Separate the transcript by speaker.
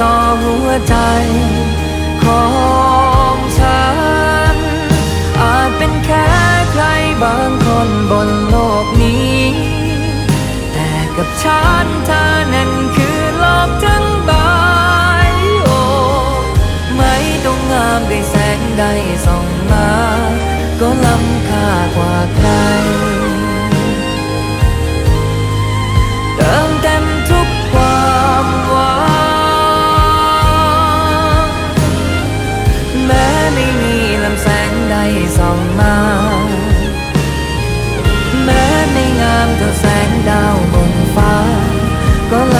Speaker 1: ต่อหัวใจของฉัน อาจเป็นแค่ใครบางคนบนโลกนี้ แต่กับฉันเธอนั้นคือโลกทั้งใบโอ้ไม่ต้องงามได้แสงใดส่องมา ก็ล้ำค่ากว่า ส่องมา